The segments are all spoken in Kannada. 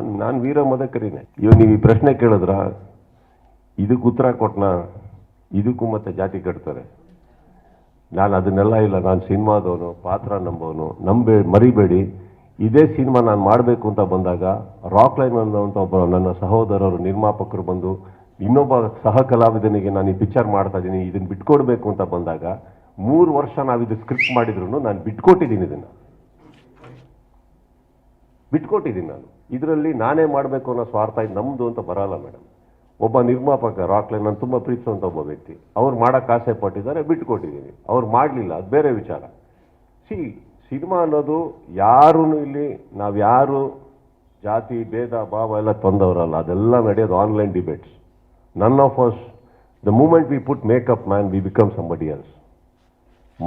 ನಾನು ನಾನು ವೀರ ಮದಕರಿನೇ ಇವಾಗ ನೀವು ಈ ಪ್ರಶ್ನೆ ಕೇಳಿದ್ರ? ಇದಕ್ಕೆ ಉತ್ತರ ಕೊಟ್ಟನ ಇದಕ್ಕೂ ಮತ್ತೆ ಜಾತಿ ಕಟ್ತಾರೆ. ನಾನು ಅದನ್ನೆಲ್ಲ ಇಲ್ಲ. ನಾನು ಸಿನಿಮಾದವನು, ಪಾತ್ರ ನಂಬೋನು ನಂಬೆ, ಮರಿಬೇಡಿ. ಇದೇ ಸಿನಿಮಾ ನಾನು ಮಾಡಬೇಕು ಅಂತ ಬಂದಾಗ, ರಾಕ್ ಲೈನ್ ಅನ್ನೋಂಥ ಒಬ್ಬ ನನ್ನ ಸಹೋದರರು, ನಿರ್ಮಾಪಕರು ಬಂದು, ಇನ್ನೊಬ್ಬ ಸಹ ಕಲಾವಿದನಿಗೆ ನಾನು ಈ ಪಿಕ್ಚರ್ ಮಾಡ್ತಾ ಇದ್ದೀನಿ ಇದನ್ನು ಬಿಟ್ಕೊಡ್ಬೇಕು ಅಂತ ಬಂದಾಗ, ಮೂರು ವರ್ಷ ನಾವು ಇದು ಸ್ಕ್ರಿಪ್ಟ್ ಮಾಡಿದ್ರು ನಾನು ಬಿಟ್ಕೊಟ್ಟಿದ್ದೀನಿ ಇದನ್ನು. ಬಿಟ್ಕೊಟ್ಟಿದ್ದೀನಿ ನಾನು. ಇದರಲ್ಲಿ ನಾನೇ ಮಾಡಬೇಕು ಅನ್ನೋ ಸ್ವಾರ್ಥ ಇದು ನಮ್ಮದು ಅಂತ ಬರಲ್ಲ, ಮೇಡಮ್. ಒಬ್ಬ ನಿರ್ಮಾಪಕ ರಾಕ್ಲೈನ್ ನಾನು ತುಂಬ ಪ್ರೀತಿಸುವಂಥ ಒಬ್ಬ ವ್ಯಕ್ತಿ. ಅವ್ರು ಮಾಡೋಕ್ಕೆ ಆಸೆ ಪಟ್ಟಿದ್ದಾರೆ ಬಿಟ್ಕೊಟ್ಟಿದ್ದೀನಿ ಅವ್ರು ಮಾಡಲಿಲ್ಲ, ಅದು ಬೇರೆ ವಿಚಾರ. ಸಿ, ಸಿನಿಮಾ ಅನ್ನೋದು ಯಾರೂ ಇಲ್ಲಿ, ನಾವು ಯಾರು, ಜಾತಿ, ಭೇದ, ಭಾವ ಎಲ್ಲ ತಂದವರಲ್ಲ, ಅದೆಲ್ಲ ನಡೆಯೋದು online debates. None of us the moment we put makeup man we become somebody else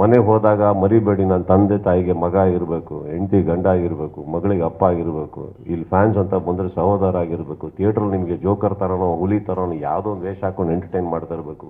ಮನೆಗೆ ಹೋದಾಗ ಮರಿಬೇಡಿ ನನ್ನ ತಂದೆ ತಾಯಿಗೆ ಮಗ ಆಗಿರಬೇಕು, ಹೆಂಡತಿ ಗಂಡ ಆಗಿರಬೇಕು, ಮಗಳಿಗೆ ಅಪ್ಪ ಆಗಿರಬೇಕು, ಇಲ್ಲಿ ಫ್ಯಾನ್ಸ್ ಅಂತ ಬಂದರೆ ಸಹೋದರ ಆಗಿರಬೇಕು ಥಿಯೇಟ್ರಲ್ಲಿ ನಿಮಗೆ ಜೋಕರ್ ಥರನೋ ಹುಲಿ ಥರನೋ ಯಾವುದೋ ಒಂದು ವೇಷ ಹಾಕೊಂಡು ಎಂಟರ್ಟೈನ್ ಮಾಡ್ತಾ ಇರಬೇಕು.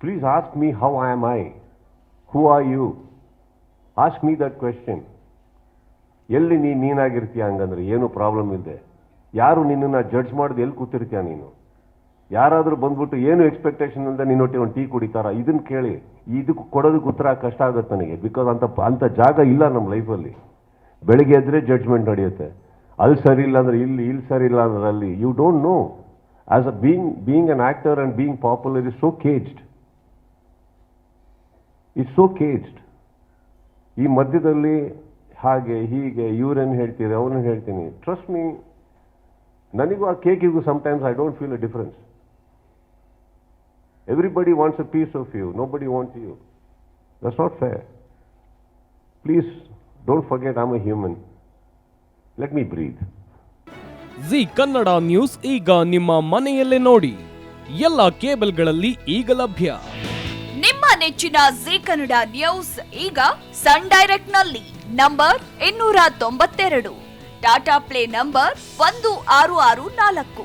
Please ask me how I am I who are you ask me that question ಎಲ್ಲಿ ನೀ, ನೀನಾಗಿರ್ತೀಯ ಹಂಗಂದ್ರೆ ಏನು ಪ್ರಾಬ್ಲಮ್ ಇಲ್ಲದೆ ಯಾರು ನಿನ್ನನ್ನು ಜಡ್ಜ್ ಮಾಡ್ದೆ ಎಲ್ಲಿ ಕೂತಿರ್ತೀಯ ನೀನು? ಯಾರಾದರೂ ಬಂದ್ಬಿಟ್ಟು ಏನು ಎಕ್ಸ್ಪೆಕ್ಟೇಷನ್ ಇಲ್ಲದೆ ನಿನ್ನೊಟ್ಟಿಗೆ ಒಂದು ಟೀ ಕುಡಿತಾರ? ಇದನ್ನು ಕೇಳಿ. ಇದಕ್ಕೆ ಕೊಡೋದಕ್ಕೆ ಉತ್ತರ ಕಷ್ಟ ಆಗುತ್ತೆ ನನಗೆ. ಬಿಕಾಸ್ ಅಂತ ಅಂಥ ಜಾಗ ಇಲ್ಲ ನಮ್ಮ ಲೈಫಲ್ಲಿ ಬೆಳಿಗ್ಗೆ ಎದ್ರೆ ಜಡ್ಜ್ಮೆಂಟ್ ನಡೆಯುತ್ತೆ. ಅಲ್ಲಿ ಸರಿ ಇಲ್ಲ ಅಂದರೆ ಇಲ್ಲಿ ಇಲ್ಲಿ ಸರಿ ಇಲ್ಲ ಅಂದ್ರೆ ಅಲ್ಲಿ. You don't know as a being being an actor and being popular is so caged it's so caged ಈ ಮಧ್ಯದಲ್ಲಿ ಹಾಗೆ, ಹೀಗೆ, ಇವ್ರೇನು ಹೇಳ್ತೀರಿ ಅವ್ರನ್ನ ಹೇಳ್ತೀನಿ. ಟ್ರಸ್ಟ್ ಮೀ ನನಗೂ ಆ ಕೇಕಿಗೂ sometimes I don't feel a difference everybody wants a piece of you Nobody wants you. You not fair. Fair don't don't I'm am human. Let me breathe. Zee Kannada news ಈಗ ನಿಮ್ಮ ಮನೆಯಲ್ಲೇ ನೋಡಿ ಎಲ್ಲ ಕೇಬಲ್ಗಳಲ್ಲಿ ಈಗ ಲಭ್ಯ ನಿಮ್ಮ ನೆಚ್ಚಿನ ಜಿ ಕನ್ನಡ ನ್ಯೂಸ್ ಈಗ ಸನ್ ಡೈರೆಕ್ಟ್ನಲ್ಲಿ ನಂಬರ್ ಇನ್ನೂರ ತೊಂಬತ್ತೆರಡು ಟಾಟಾ ಪ್ಲೇ ನಂಬರ್ ಒಂದು ಆರು ಆರು ನಾಲ್ಕು